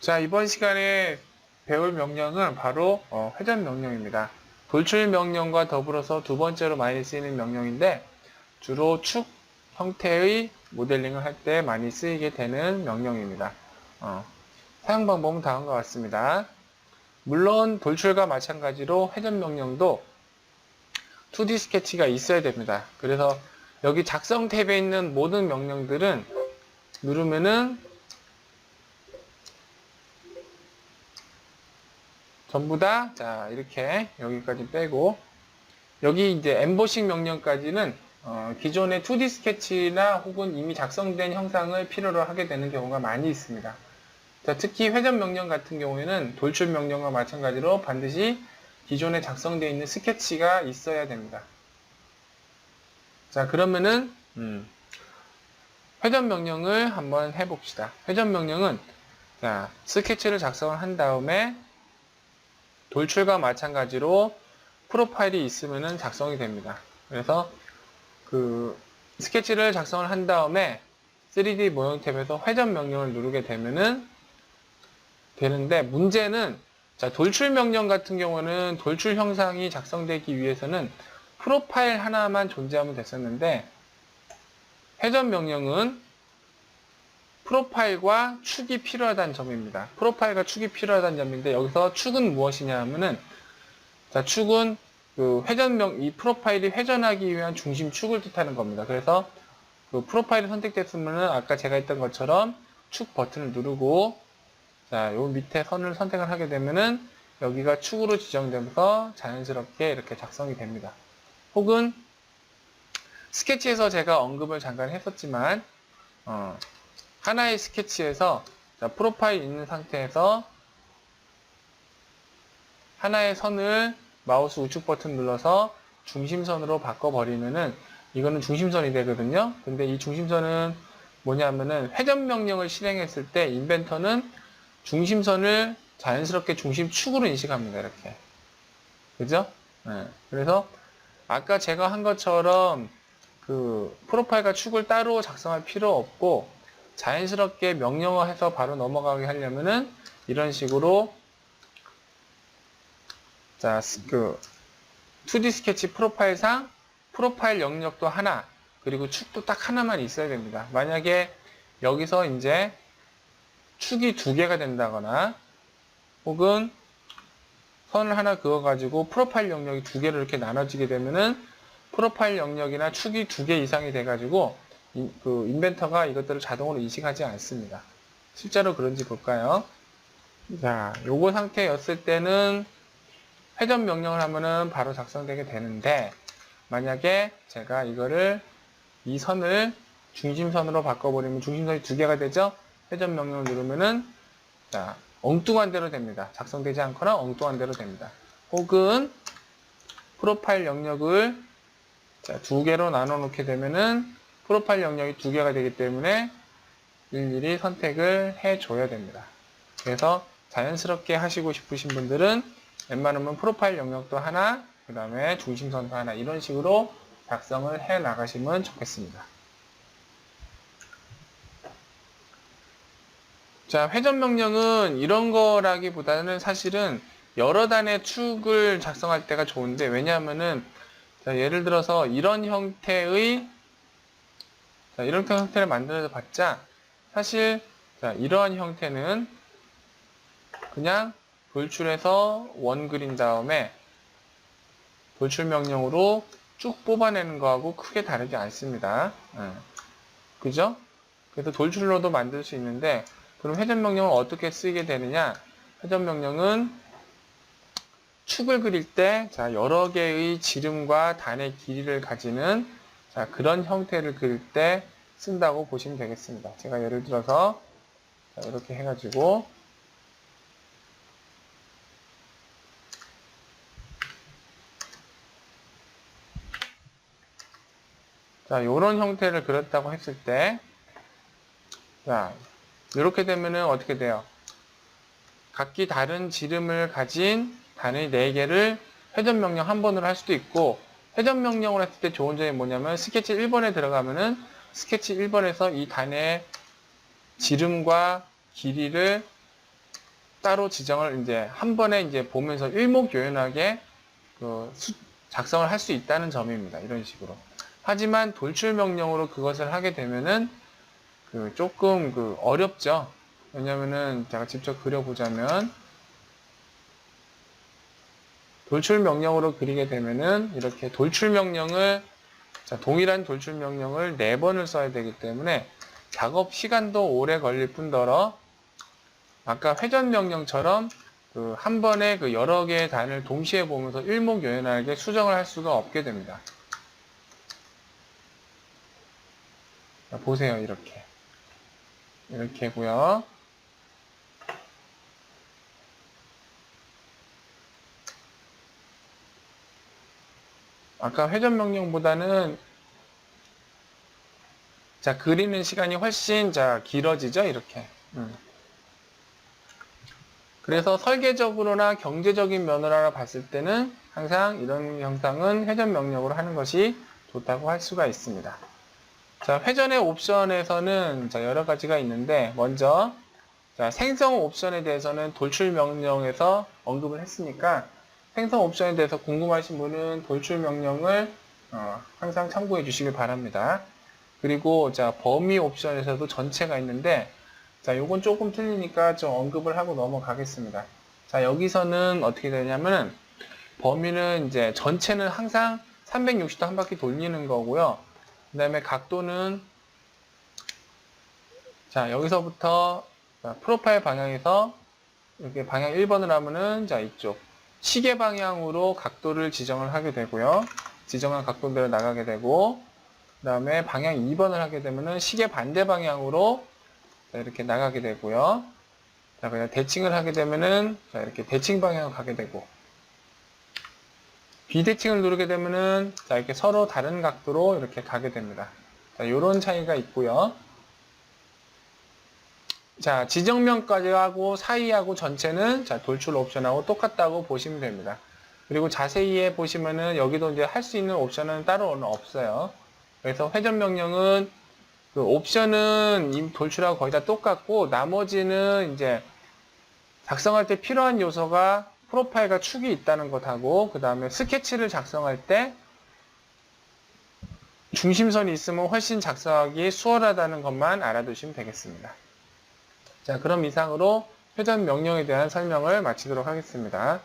자, 이번 시간에 배울 명령은 바로 어, 회전 명령입니다. 돌출 명령과 더불어서 두 번째로 많이 쓰이는 명령인데 주로 축 형태의 모델링을 할 때 많이 쓰이게 되는 명령입니다. 어, 사용 방법은 다음과 같습니다. 물론 돌출과 마찬가지로 회전 명령도 2D 스케치가 있어야 됩니다. 그래서 여기 작성 탭에 있는 모든 명령들은 누르면은 전부 다, 자, 이렇게 여기까지 빼고, 여기 이제 엠보싱 명령까지는, 어, 기존의 2D 스케치나 혹은 이미 작성된 형상을 필요로 하게 되는 경우가 많이 있습니다. 자, 특히 회전 명령 같은 경우에는 돌출 명령과 마찬가지로 반드시 기존에 작성되어 있는 스케치가 있어야 됩니다. 자, 그러면은, 음, 회전 명령을 한번 해봅시다. 회전 명령은, 자, 스케치를 작성을 한 다음에, 돌출과 마찬가지로 프로파일이 있으면 작성이 됩니다. 그래서 그 스케치를 작성을 한 다음에 3D 모형 탭에서 회전 명령을 누르게 되면은 되는데 문제는 자 돌출 명령 같은 경우는 돌출 형상이 작성되기 위해서는 프로파일 하나만 존재하면 됐었는데 회전 명령은 프로파일과 축이 필요하다는 점입니다. 프로파일과 축이 필요하다는 점인데 여기서 축은 무엇이냐 하면은 자 축은 그 회전명 이 프로파일이 회전하기 위한 중심 축을 뜻하는 겁니다. 그래서 그 프로파일이 선택됐으면은 아까 제가 했던 것처럼 축 버튼을 누르고 자, 요 밑에 선을 선택을 하게 되면은 여기가 축으로 지정되면서 자연스럽게 이렇게 작성이 됩니다. 혹은 스케치에서 제가 언급을 잠깐 했었지만 어, 하나의 스케치에서 자, 프로파일 있는 상태에서 하나의 선을 마우스 우측 버튼 눌러서 중심선으로 바꿔버리면은 이거는 중심선이 되거든요. 근데 이 중심선은 뭐냐면은 회전 명령을 실행했을 때 인벤터는 중심선을 자연스럽게 중심축으로 인식합니다. 이렇게. 그죠? 네. 그래서 아까 제가 한 것처럼 그 프로파일과 축을 따로 작성할 필요 없고 자연스럽게 명령어해서 바로 넘어가게 하려면은 이런 식으로 자, 스- 그 2D 스케치 프로파일상 프로파일 영역도 하나 그리고 축도 딱 하나만 있어야 됩니다. 만약에 여기서 이제 축이 두 개가 된다거나 혹은 선을 하나 그어 가지고 프로파일 영역이 두 개로 이렇게 나눠지게 되면은 프로파일 영역이나 축이 두 개 이상이 돼 가지고 이- 그 인벤터가 이것들을 자동으로 인식하지 않습니다. 실제로 그런지 볼까요? 자, 요거 상태였을 때는 회전 명령을 하면은 바로 작성되게 되는데 만약에 제가 이거를 이 선을 중심선으로 바꿔버리면 중심선이 두 개가 되죠? 회전 명령을 누르면은 자, 엉뚱한 대로 됩니다. 작성되지 않거나 엉뚱한 대로 됩니다. 혹은 프로파일 영역을 자, 두 개로 나눠 놓게 되면은 프로파일 영역이 두 개가 되기 때문에 일일이 선택을 해 줘야 됩니다. 그래서 자연스럽게 하시고 싶으신 분들은 웬만하면 프로파일 영역도 하나, 그 다음에 중심선도 하나 이런 식으로 작성을 해 나가시면 좋겠습니다. 자, 회전 명령은 이런 거라기보다는 사실은 여러 단의 축을 작성할 때가 좋은데 왜냐하면은 자, 예를 들어서 이런 형태의 자, 이런 형태를 만들어 봤자 사실 자, 이러한 형태는 그냥 돌출해서 원 그린 다음에 돌출 명령으로 쭉 뽑아내는 거하고 크게 다르지 않습니다. 예. 그죠? 그래서 돌출로도 만들 수 있는데 그럼 회전 명령을 어떻게 쓰게 되느냐? 회전 명령은 축을 그릴 때 자, 여러 개의 지름과 단의 길이를 가지는 자, 그런 형태를 그릴 때 쓴다고 보시면 되겠습니다. 제가 예를 들어서 자, 이렇게 해가지고 자, 요런 형태를 그렸다고 했을 때, 자, 이렇게 되면은 어떻게 돼요? 각기 다른 지름을 가진 단의 4개를 회전 명령 한 번으로 할 수도 있고, 회전 명령을 했을 때 좋은 점이 뭐냐면, 스케치 1번에 들어가면은, 스케치 1번에서 이 단의 지름과 길이를 따로 지정을 이제 한 번에 이제 보면서 일목요연하게 그 수- 작성을 할 수 있다는 점입니다. 이런 식으로. 하지만 돌출 명령으로 그것을 하게 되면은 그 조금 그 어렵죠. 왜냐면은 제가 직접 그려보자면 돌출 명령으로 그리게 되면은 이렇게 돌출 명령을 자, 동일한 돌출 명령을 네 번을 써야 되기 때문에 작업 시간도 오래 걸릴 뿐더러 아까 회전 명령처럼 그 한 번에 그 여러 개의 단을 동시에 보면서 일목요연하게 수정을 할 수가 없게 됩니다. 자, 보세요, 이렇게. 이렇게고요. 아까 회전 명령보다는 자 그리는 시간이 훨씬 자 길어지죠? 이렇게. 음. 그래서 설계적으로나 경제적인 면으로 봤을 때는 항상 이런 형상은 회전 명령으로 하는 것이 좋다고 할 수가 있습니다. 자 회전의 옵션에서는 자 여러 가지가 있는데 먼저 자 생성 옵션에 대해서는 돌출 명령에서 언급을 했으니까 생성 옵션에 대해서 궁금하신 분은 돌출 명령을 어, 항상 참고해 주시길 바랍니다. 그리고 자 범위 옵션에서도 전체가 있는데 자 요건 조금 틀리니까 좀 언급을 하고 넘어가겠습니다. 자 여기서는 어떻게 되냐면은 범위는 이제 전체는 항상 360도 한 바퀴 돌리는 거고요. 그 다음에 각도는 자 여기서부터 자, 프로파일 방향에서 이렇게 방향 1번을 하면은 자 이쪽 시계 방향으로 각도를 지정을 하게 되고요. 지정한 각도대로 나가게 되고 그 다음에 방향 2번을 하게 되면은 시계 반대 방향으로 자, 이렇게 나가게 되고요. 자, 그냥 대칭을 하게 되면은 자, 이렇게 대칭 방향으로 가게 되고 비대칭을 누르게 되면은 자, 이렇게 서로 다른 각도로 이렇게 가게 됩니다. 자, 요런 차이가 있고요. 자, 지정면까지 하고 사이하고 전체는 자, 돌출 옵션하고 똑같다고 보시면 됩니다. 그리고 자세히 해 보시면은 여기도 이제 할 수 있는 옵션은 따로는 없어요. 그래서 회전 명령은 그 옵션은 이 돌출하고 거의 다 똑같고 나머지는 이제 작성할 때 필요한 요소가 프로파일과 축이 있다는 것하고 그 다음에 스케치를 작성할 때 중심선이 있으면 훨씬 작성하기 수월하다는 것만 알아두시면 되겠습니다. 자, 그럼 이상으로 회전 명령에 대한 설명을 마치도록 하겠습니다.